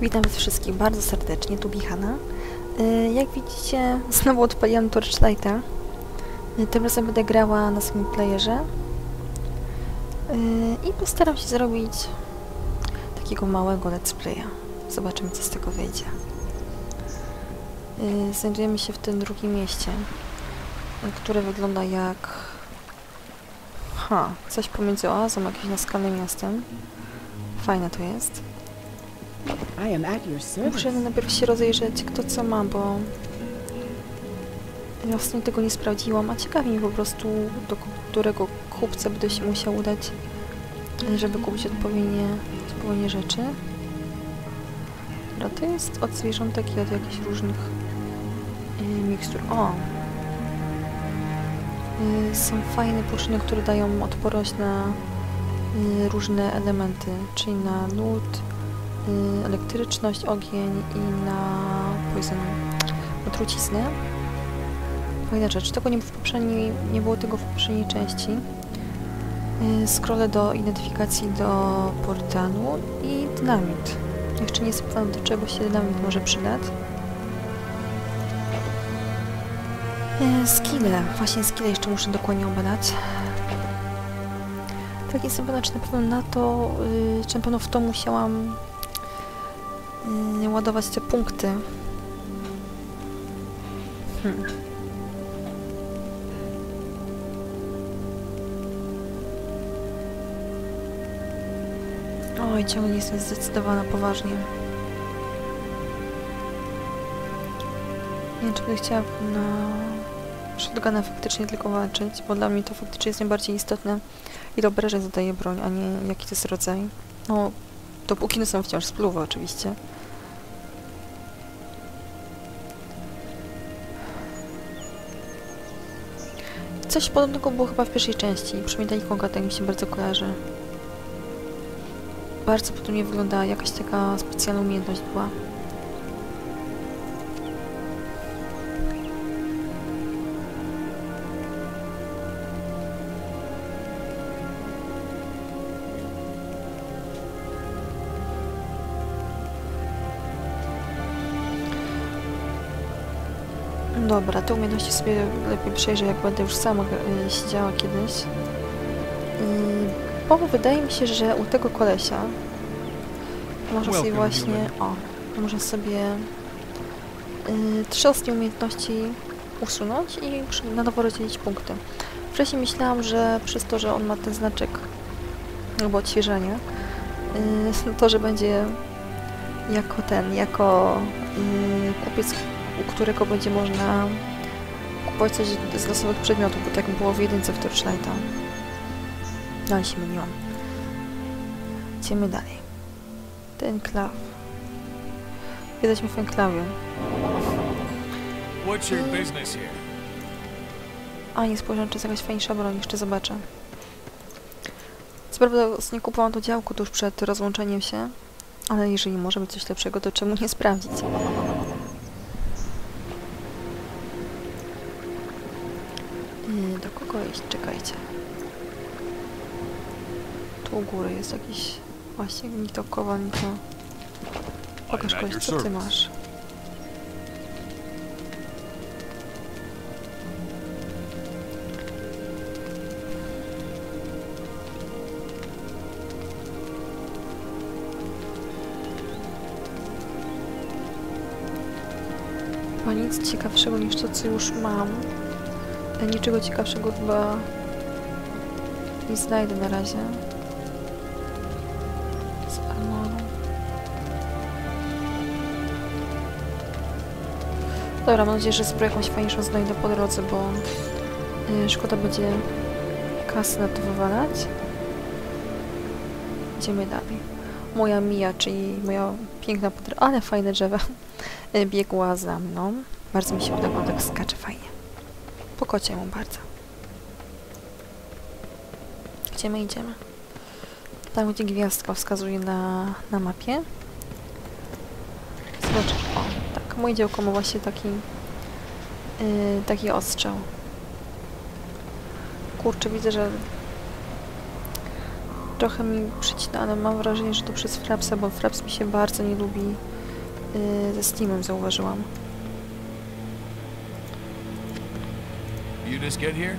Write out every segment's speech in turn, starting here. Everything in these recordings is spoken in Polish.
Witam was wszystkich bardzo serdecznie, tu Bichana. Y, Jak widzicie, znowu odpaliłam Torchlighta. Y, Tym razem będę grała na swoim playerze. Y, I postaram się zrobić takiego małego let's playa. Zobaczymy, co z tego wyjdzie. Znajdujemy się w tym drugim mieście, które wygląda jak... Ha, coś pomiędzy oazą, jakimś naskalnym miastem. Fajne to jest. Muszę najpierw się rozejrzeć, kto co ma, bo ja ostatnio tego nie sprawdziłam, a ciekawi mnie po prostu, do którego kupca będę się musiał udać, żeby kupić odpowiednie, odpowiednie rzeczy. Dobra, to jest od zwierzątek i od jakichś różnych yy, mikstur. O! Yy, są fajne płaszczyny, które dają odporność na yy, różne elementy, czyli na y, elektryczność, ogień i na poison, na truciznę. Fajna rzecz. Tego nie, w poprzedniej, nie było tego w poprzedniej części. Y, Scrollę do identyfikacji do portalu i dynamit. Jeszcze nie pewna, do czego się dynamit może przydać. Y, Skille. Właśnie skille jeszcze muszę dokładnie obadać. Tak, jestem pewna, czy na pewno na to, y, czy na pewno w to musiałam y, ładować te punkty. Hmm. Oj, ciągle nie jestem zdecydowana poważnie. Nie wiem, czy będę chciała na shotguna faktycznie tylko walczyć, bo dla mnie to faktycznie jest najbardziej istotne, ile obrażeń zadaje broń, a nie jaki to jest rodzaj. No, dopóki one są wciąż spluwy oczywiście. Coś podobnego było chyba w pierwszej części. Przynajmniej ta mi się bardzo kojarzy. Bardzo podobnie wyglądała, jakaś taka specjalna umiejętność była. Dobra, te umiejętności sobie lepiej przejrzę, jak będę już sama y, siedziała kiedyś. Bo wydaje mi się, że u tego kolesia można sobie właśnie... O, można sobie y, trzy ostatnie umiejętności usunąć i na nowo rozdzielić punkty. Wcześniej myślałam, że przez to, że on ma ten znaczek albo odświeżenie, y, to, że będzie jako ten, jako y, kupiec u którego będzie można kupować coś z losowych przedmiotów, bo tak było w jedynce w Torchlighta. No ale się myliłam. Idziemy dalej. Ten klaw. Jesteśmy w enklawie. A, nie spojrzałam, czy jest jakaś fajniejsza broń. Jeszcze zobaczę. Co prawda nie kupowałam to działko tuż przed rozłączeniem się, ale jeżeli może być coś lepszego, to czemu nie sprawdzić? Do kogo iść? Czekajcie. Tu u góry jest jakiś... Właśnie, ni to kowal, ni to... Pokaż kogoś, co ty masz. Chyba nic ciekawszego niż to, co już mam. E, Niczego ciekawszego chyba nie znajdę na razie. Z armorą. Dobra, mam nadzieję, że sobie jakąś fajniejszą znajdę po drodze, bo y, szkoda będzie kasy na to wywalać. Idziemy dalej. Moja Mia, czyli moja piękna podr... ale fajne drzewa, y, biegła za mną. Bardzo mi się podoba, tak skacze fajnie. Po kocie mu bardzo. Gdzie my idziemy? Tam, gdzie gwiazdka wskazuje na, na mapie. Zobacz, o, tak, moje działko ma właśnie taki, yy, taki ostrzał. Kurczę, widzę, że trochę mi przycina, ale mam wrażenie, że to przez Frapsa, bo Fraps mi się bardzo nie lubi yy, ze Steamem, zauważyłam. Just get here?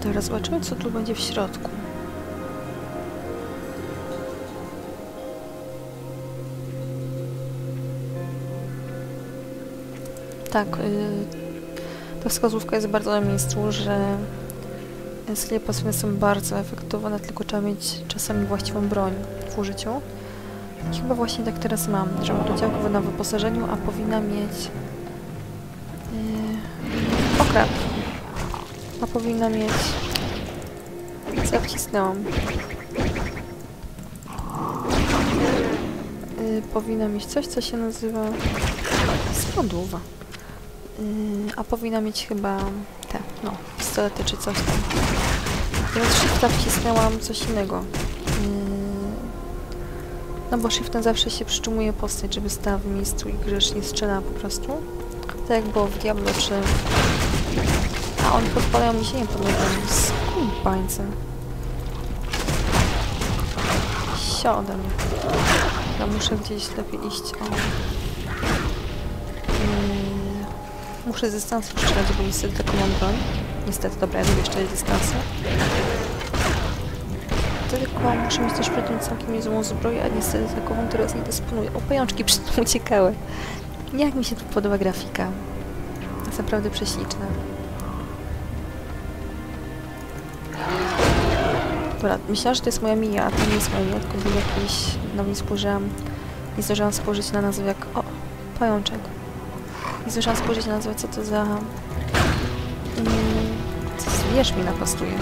Teraz zobaczymy, co tu będzie w środku. Tak, yy, ta wskazówka jest bardzo na miejscu, że skille pasywne są bardzo efektowne, tylko trzeba mieć czasami właściwą broń w użyciu. I chyba właśnie tak teraz mam, że mam tu działkę na wyposażeniu, a powinna mieć... Yy, okrep. A powinna mieć... Co wcisnęłam? Yy, powinna mieć coś, co się nazywa... Składowa. Yy, a powinna mieć chyba te, no, pistolety czy coś tam. Teraz shifta wcisnęłam coś innego. Yy, no bo shiftem zawsze się przytrzymuje postać, żeby stała w miejscu i grzecznie strzela po prostu. Tak było w Diablo czy... A oni podpalają mi się nie pod nogami. Skubańce. Sio ode mnie. Ja muszę gdzieś lepiej iść. O. Yy, muszę z dystansu strzelać, bo niestety taką mam broń. Niestety, dobra, ja lubię strzelać z dystansu. Tylko muszę mieć też przy tym całkiem niezłą zbroję, a niestety takową teraz nie dysponuję. O, pajączki przy tym uciekały. Jak mi się tu podoba grafika. Jest naprawdę prześliczna. Dobra, myślałam, że to jest moja mija, a to nie jest moja mija, tylko był jakiś... No nie spojrzałam... Nie zdążyłam spojrzeć na nazwę jak... O! Pajączek. Nie zdążyłam spojrzeć na nazwę, co to za... Mm, co zwierz mi napastuje.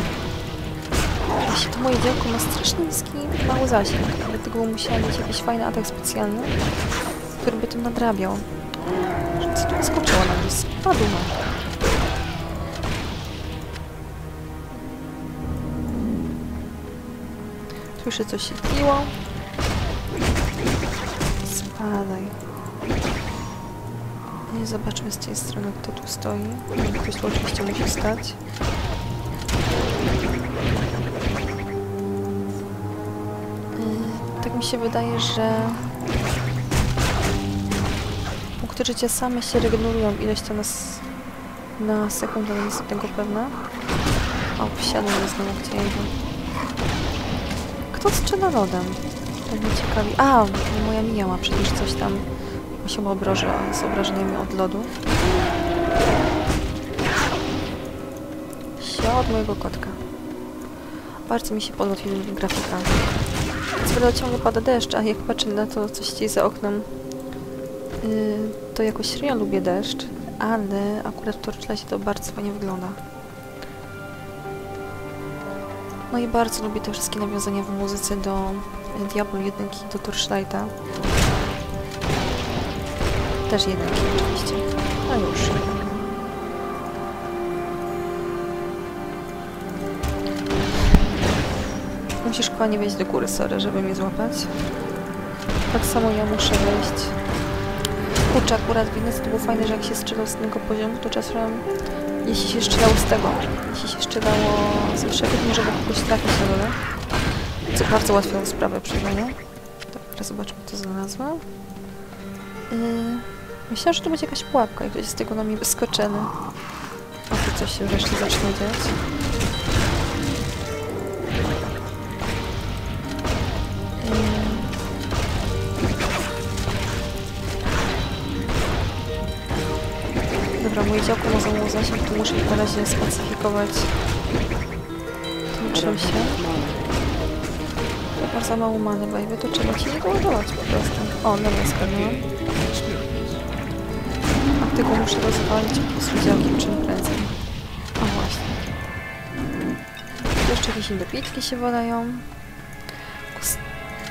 Właśnie to moje działko ma strasznie niski, mały zasięg, dlatego musiała mieć jakiś fajny atak specjalny, który by tym nadrabiał. Co tu skoczyło na mnie? Spadło. Tu jeszcze coś się tliło. Spadaj. I zobaczmy z tej strony, kto tu stoi. Ktoś tu oczywiście musi stać. Yy, tak mi się wydaje, że punkty życia same się regenerują ileś to na, s- na sekundę, nie jestem tego pewna. O, wsiadłem znowu gdzie jedzie. Kto strzela lodem? Tak mnie ciekawi. A, moja mija ma przecież coś tam. Się obroży z obrażeniami od lodu. Sio od mojego kotka. Bardzo mi się podoba grafika. Co ciągle pada deszcz, a jak patrzę na to, co się dzieje za oknem, to jakoś średnio lubię deszcz, ale akurat w Torchlightie to bardzo fajnie wygląda. No i bardzo lubię te wszystkie nawiązania w muzyce do y, Diablo 1 i do Torchlighta. Też jedynki oczywiście. No już. Musisz kochanie wejść do góry, sorry, żeby mnie złapać. Tak samo ja muszę wejść. Kurczę, akurat w Innecy to było fajne, że jak się strzelał z tego poziomu, to czasem, jeśli się strzelało z tego, jeśli się strzelało z wyższego, to może kogoś trafić na dole. Co bardzo ułatwiało sprawę, przyznaję. Dobra, zobaczmy, co znalazła. Yy, myślałam, że to będzie jakaś pułapka i ktoś z tego na mnie wyskoczony. A tu coś się wreszcie zacznie dziać. Yy. Dobra, moje działko ma za mało zasięg, tu muszę na razie spacyfikować tym czym się. To bardzo mało many, baby, to trzeba ci nie doładować po prostu. O, dobra, skarnęłam. A tego muszę rozwalić po prostu działkiem czym prędzej. O, właśnie. Jeszcze jakieś indopitki się walają.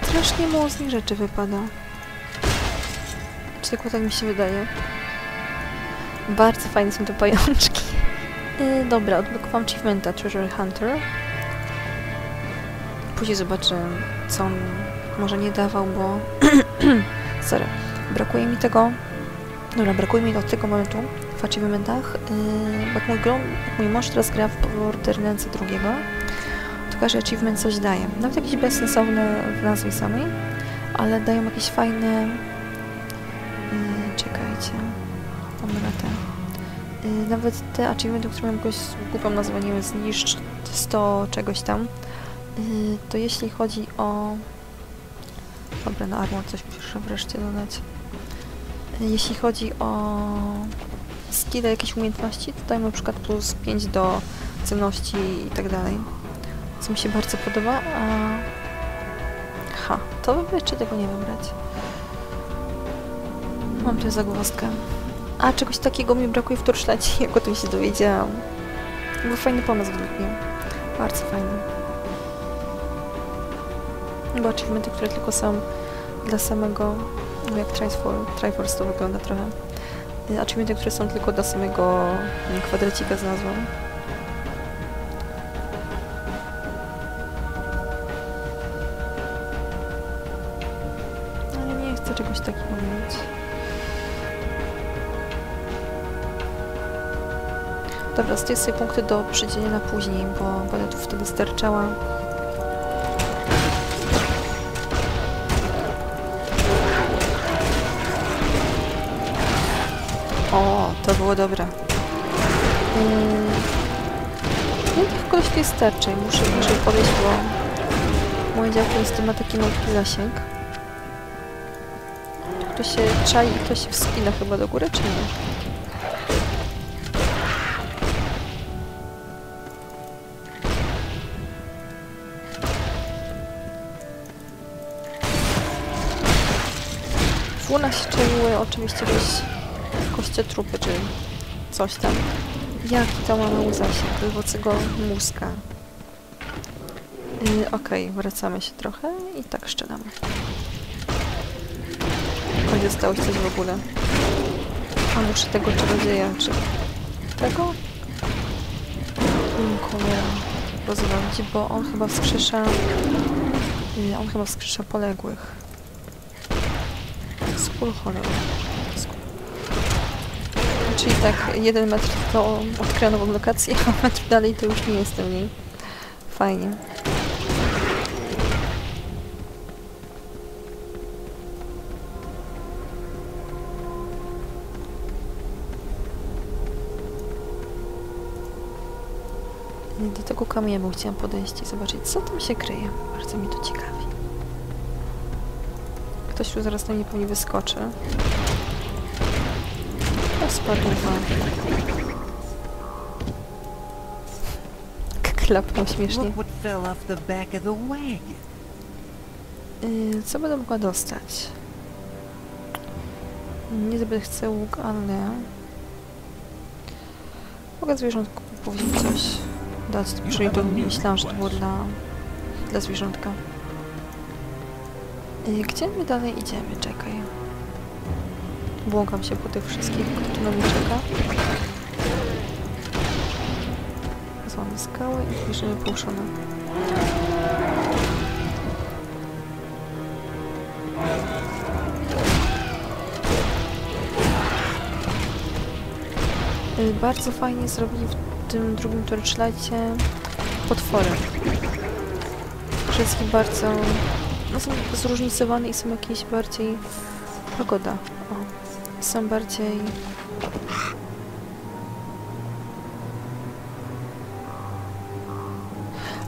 Strasznie mało z nich rzeczy wypada. Czy tylko tak mi się wydaje? Bardzo fajne są te pajączki. Yy, dobra, odblokowałam achievementa Treasure Hunter. Później zobaczę, co on może nie dawał, bo... Sorry. Brakuje mi tego... Dobra, brakuje mi do tego momentu, w achievementach. Yy, jak, mój grom, jak mój mąż teraz gra w Borderlands drugiego, to każdy achievement coś daje. Nawet jakieś bezsensowne w nazwie samej, ale dają jakieś fajne... Yy, czekajcie. Yy, nawet te achievementy, które mają jakąś głupią nazwę, nie wiem, zniszcz 100 czegoś tam, yy, to jeśli chodzi o... Dobra, na armor coś muszę wreszcie dodać. Yy, Jeśli chodzi o skille, jakieś umiejętności, to dają na przykład plus 5 do celności i tak dalej. Co mi się bardzo podoba, a... Ha, to wybrać czy tego nie wybrać? Mam tu zagwozdkę. A, czegoś takiego mi brakuje w Torchlightie, jak o tym się dowiedziałam. Był fajny pomysł według mnie. Bardzo fajny. Bo achievementy, które tylko są dla samego, no jak Triforce, to wygląda trochę. Achievementy, które są tylko dla samego kwadracika znalazłam. Zdję sobie punkty do przydzielenia później, bo będę tu wtedy sterczała. O, to było dobre. To kogoś tu jest starczy. Muszę bliżej podejść, bo moje działko niestety ma taki malutki zasięg. To się czai i to się wspina chyba do góry, czy nie? W łunach się czaiły oczywiście jakieś kościotrupy, czy coś tam. Jaki to ma mały zasięg lwocego mózga. Yy, Okej, wracamy się trochę i tak szczelamy. Chodź, dostałeś coś w ogóle. A muszę tego czarodzieja, czy... Tego? Cholera. Rozwalić, bo on chyba wskrzesza... Yy, on chyba wskrzesza poległych. Skór cholera. Czyli tak, jeden metr to odkryła nową lokację, a metr dalej to już nie jestem niej. Fajnie. Do tego kamienia chciałam podejść i zobaczyć, co tam się kryje. Bardzo mi to ciekawi. Tu zaraz na mnie pewnie wyskoczy. O, spadła. Klapnął śmiesznie. Yy, co będę mogła dostać? Nie zbyt chcę łuk, ale... Mogę zwierzątku powiedzieć coś dać. Przynajmniej to myślałam, że to było dla, dla zwierzątka. Yy, gdzie my dalej idziemy? Czekaj. Błąkam się po tych wszystkich, czeka. Złamy skały i bierzemy puszone. Y, Bardzo fajnie zrobili w tym drugim Torchlightie potwory. Że jest ich bardzo... No są zróżnicowane i są jakieś bardziej... Pagoda. O. Są bardziej...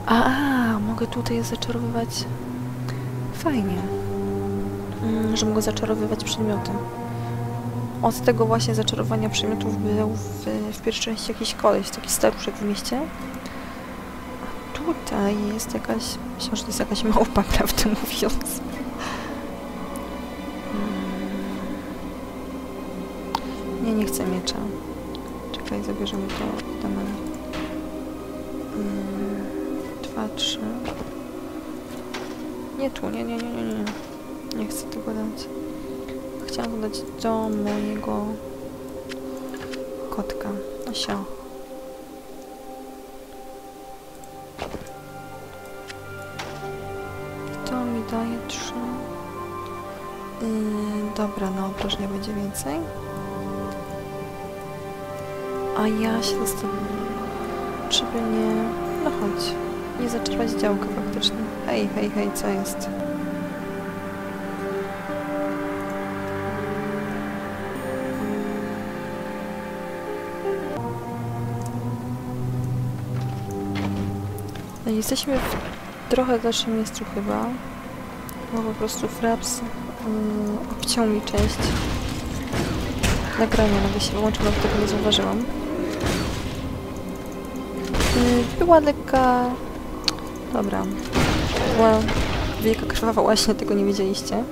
A, a, mogę tutaj zaczarowywać... Fajnie. Mm, że mogę zaczarowywać przedmioty. Od tego właśnie zaczarowania przedmiotów był w, w pierwszej części jakiś koleś, taki staruszek w mieście. Tutaj jest jakaś... Myślę, że to jest jakaś małpa, prawdę mówiąc. Mm. Nie, nie chcę miecza. Czekaj, zabierzemy to do mnie. Mm, Dwa, trzy. Nie tu, nie, nie, nie, nie, nie. Nie chcę tego dać. Chciałam dać do mojego kotka. No daje trzy. Yy, dobra, na obrażenia będzie więcej. A ja się zastanawiam, żeby nie... No chodź, nie zaczerpać działka faktycznie. Hej, hej, hej, co jest? No, Jesteśmy w trochę dalszym miejscu chyba. Bo po prostu Fraps yy, obciął mi część nagrania. Nagle się wyłączył, nawet tego nie zauważyłam. Yy, była lekka... Dobra. Była wielka krwawa właśnie, tego nie wiedzieliście.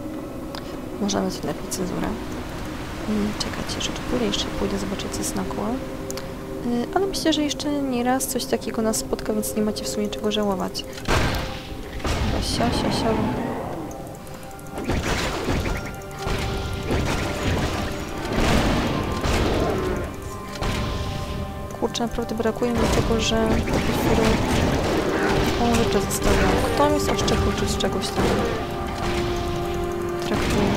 Można nawet lepiej cenzurę. Yy, czekajcie, że tu pójdę, jeszcze pójdę zobaczyć co jest na koło. Yy, ale myślę, że jeszcze nie raz coś takiego nas spotka, więc nie macie w sumie czego żałować. Chyba sia, sia. Kurczę, naprawdę brakuje mi tego, że potwory małe rzeczy zostawiają. Kto jest oszczekł czy z czegoś tam traktuje.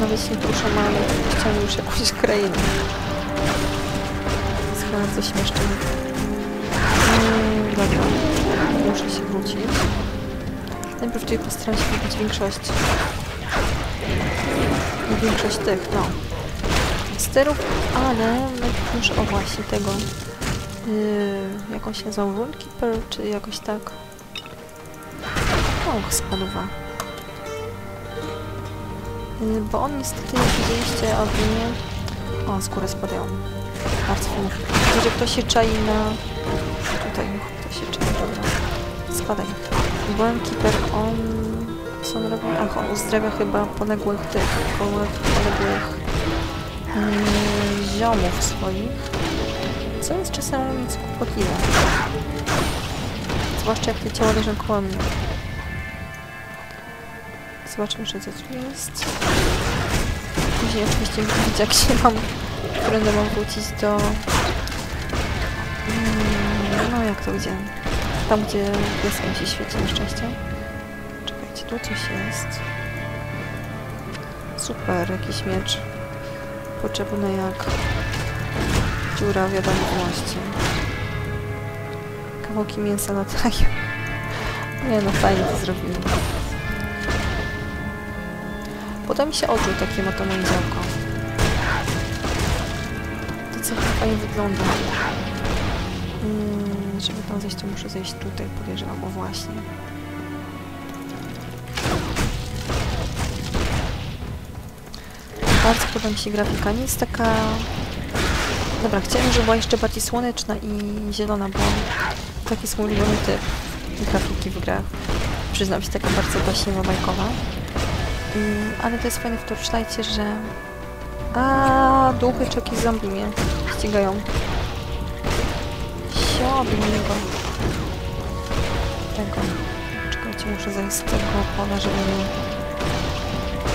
Nawet nie proszę, ale chciałam już jakąś krainę. Jest chyba śmieszne. Mm, dobra, muszę się wrócić. Tutaj postaram się wybić większość. Większość tych, no sterów, ale muszę, o właśnie tego, yy, jak on się czy jakoś tak. O, spadowa. Yy, bo on niestety, jak widzieliście, ogólnie... O, skórę spadają. Martwy. Widzę, że ktoś się czai na... Tutaj, ktoś się czai, dobra. Spadaj. Runekeeper, on... Co on robi? Ach, on uzdrawia chyba poległych tych, poległych ziomów swoich, co jest czasem nic kłopotliwe. Zwłaszcza jak te ciała leżą koło mnie. Zobaczmy, czy co tu jest. Później oczywiście widzieć, jak się mam, którędy mam wrócić do... Mm, no jak to gdzie? Tam, gdzie pieskiem się świeci na szczęście. Czekajcie, tu coś jest. Super, jakiś miecz potrzebne jak dziura wiadomości. Kawałki mięsa na taju. Nie no, fajnie to zrobili. Potem mi się odczuł takie ma to moje działko. To co fajnie wygląda. Hmm, żeby tam zejść, to muszę zejść tutaj, podejrzewam, o właśnie. Podoba mi się grafika. Nie jest taka... Dobra, chciałem, żeby była jeszcze bardziej słoneczna i zielona, bo taki jest mój ulubiony typ grafiki w grach. Przyznam się, taka bardzo baśniowa, bajkowa. Mm, ale to jest fajne w Torchlightie, że... A duchy czy jakieś zombie mnie ścigają. Siobie niego. Tego. Czekajcie, muszę zejść z tego pola, żeby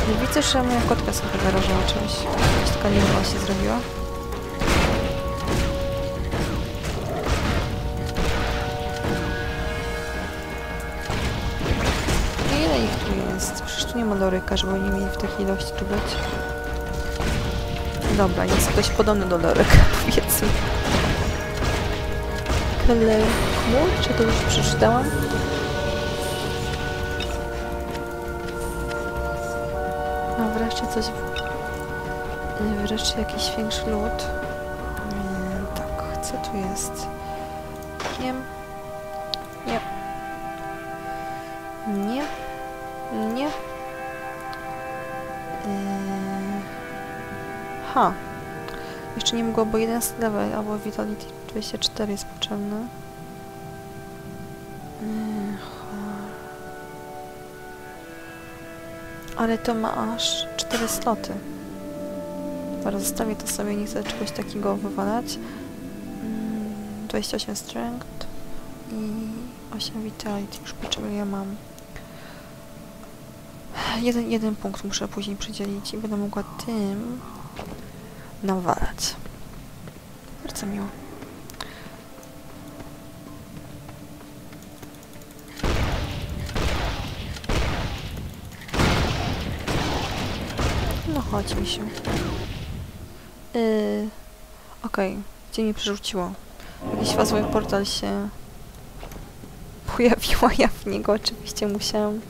nie... Nie widzę, że moja kotka sobie zarażała czymś. Jakaś taka niemowa się zrobiła. Ile ich tu jest? Przecież tu nie ma Loryka, żeby oni mieli w takiej ilości tu być. Dobra, jest ktoś podobny do Loryka, powiedzmy. Chmur? Czy to już przeczytałam? Coś... Wreszcie jakiś większy lód. Mm, tak, co tu jest? Nie. Nie. Nie. Nie. Yy... Ha. Jeszcze nie mogło, bo 11 level albo Vitality 24 jest potrzebny. Ale to ma aż 4 sloty. Dobra, zostawię to sobie, nie chcę czegoś takiego wywalać. Mm, 28 strength i 8 vitality, już potrzebuję, ja mam. Jeden, jeden punkt muszę później przydzielić i będę mogła tym nawalać. Bardzo miło. Okej, gdzie mnie przerzuciło? Jakiś fazowy portal się pojawiła, ja w niego oczywiście musiałam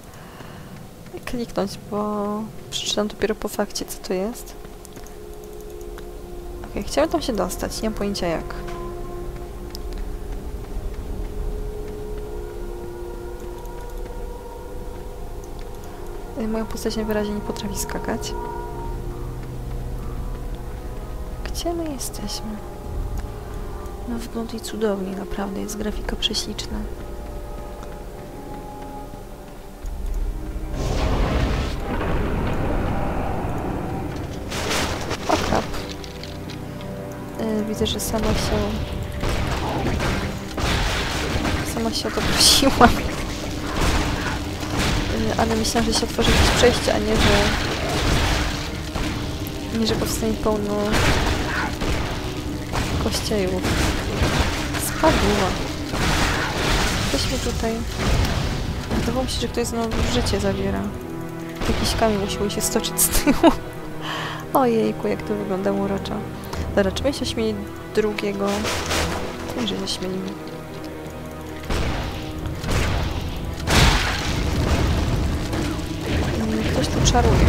kliknąć, bo przeczytam dopiero po fakcie, co to jest. Okej, chciałem tam się dostać, nie mam pojęcia jak. Y, Moja postać najwyraźniej nie potrafi skakać. Gdzie my jesteśmy? No wygląda i cudownie, naprawdę, jest grafika prześliczna. O krap. Y, widzę, że sama się... Sama się o to prosiłam. Y, ale myślałam, że się otworzy jakieś przejście, a nie, że... Nie, że powstanie pełno kościejów. Spadła. Jesteśmy tutaj. Wydawało mi się, że ktoś znowu życie zabiera. Jakiś kamień musiał się stoczyć z tyłu. Ojejku, jak to wygląda uroczo. Dobra, czy my się śmieli drugiego? Nie, że się śmielimy. Mm, Ktoś tu czaruje.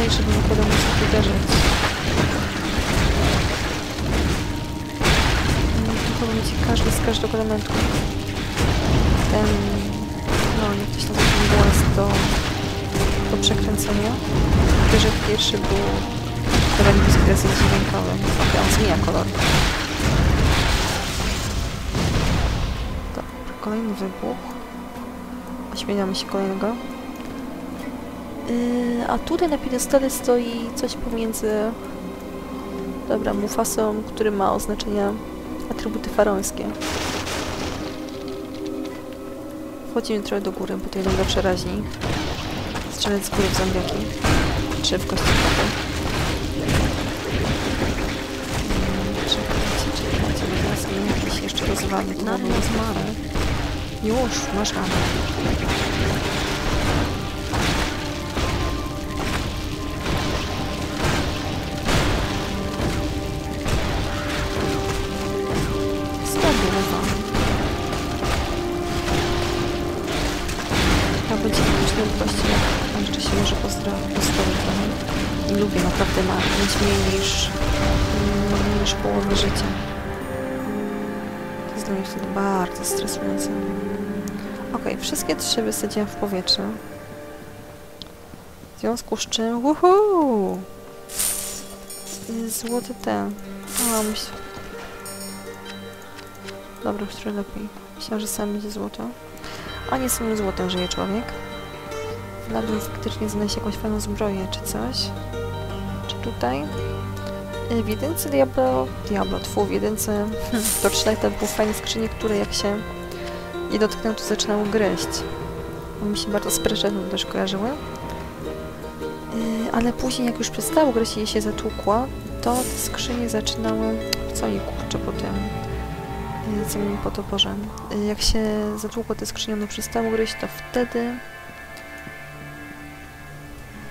Mi się uderzyć. Mm, Tu chyba będzie każdy z każdego elementu. Ten... No, jak ktoś nazywa ten głaz do, do przekręcenia. Że pierwszy był teraz jest dźwiękowy. Okej, on zmienia kolor. Dobra, kolejny wybuch. Ośmieniamy się kolejnego. Yy, a tutaj na piedestale stoi coś pomiędzy dobra, Mufasą, który ma oznaczenia atrybuty faraońskie. Wchodzimy trochę do góry, bo to wygląda przeraźniej. Strzelec z góry w zombiaki. Czy w kości zaraz mnie jakiś jeszcze. To Not było much zmarł. Już, masz ramę. Lubię naprawdę ma mieć mniej niż, mm, niż połowę życia. To jest dla mnie wtedy bardzo stresujące. Okej, wszystkie trzy wysadziłem w powietrze. W związku z czym, woohoo! Złoty ten. A, myśl... Dobra, lepiej. Myślałam, że sam będzie złoto. A nie samym złotem żyje człowiek. Wladłem faktycznie znaleźć jakąś fajną zbroję czy coś. Tutaj? Y, W jedynce Diablo... Diablo, tfu, w jedynce Torchlighta były fajne skrzynie, które jak się nie dotknę, to zaczynały gryźć. Mi się bardzo sprężone też kojarzyły. Yy, ale później, jak już przestało gryźć i się zatłukła, to te skrzynie zaczynały... Co je kurczę po tym? Yy, co mi po to Boże. Jak się zatłukło te skrzynie, one przestały gryźć, to wtedy...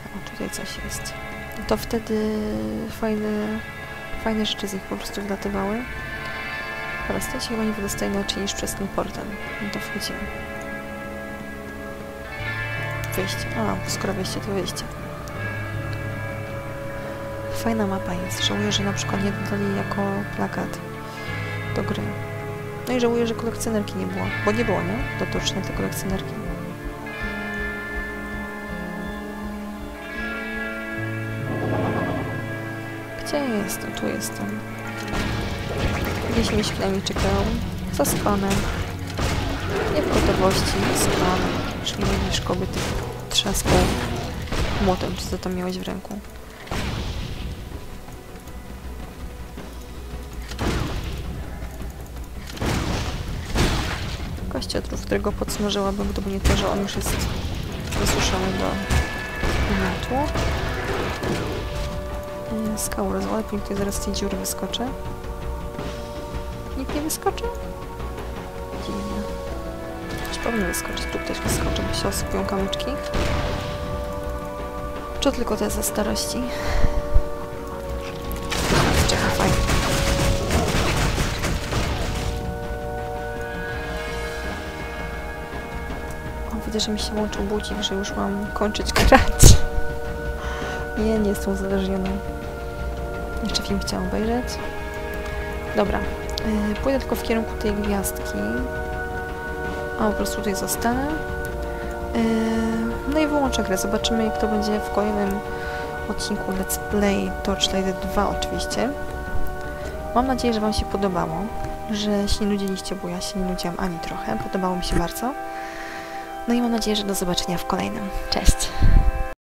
O, tutaj coś jest. To wtedy fajne, fajne rzeczy z nich po prostu wlatywały. Teraz to się chyba nie wydostaje inaczej niż przez ten portal. No to wchodzimy. Wyjście. A, skoro wyjście, to wyjście. Fajna mapa jest. Żałuję, że na przykład nie dodali jako plakat do gry. No i żałuję, że kolekcjonerki nie było. Bo nie było, nie? Dotoczne te kolekcjonerki. Gdzie jestem? Tu jestem. Gdzieś myślami czekał. Co z konem? Nie w gotowości, konem. Czyli widzisz kobiety trzaską młotem, czy co tam miałeś w ręku. Kościotrup, którego podsmażyłabym, gdyby nie to, że on już jest wysuszony do momentu. Skałę rozwalę, pięknie zaraz z tej dziury wyskoczę. Nikt nie wyskoczy? Dziwne. powinien wyskoczyć. Tu ktoś wyskoczy, bo się osypują kamyczki. Czy tylko te ze starości? Czeka, fajnie. Widzę, że mi się włączył budzik, że już mam kończyć grać. Nie, nie jestem uzależniona. Jeszcze film chciałam obejrzeć. Dobra. Yy, pójdę tylko w kierunku tej gwiazdki. A po prostu tutaj zostanę. Yy, no i wyłączę grę. Zobaczymy, jak to będzie w kolejnym odcinku Let's Play Torchlight 2 oczywiście. Mam nadzieję, że Wam się podobało, że się nie nudziliście, bo ja się nie nudziłam ani trochę. Podobało mi się bardzo. No i mam nadzieję, że do zobaczenia w kolejnym. Cześć!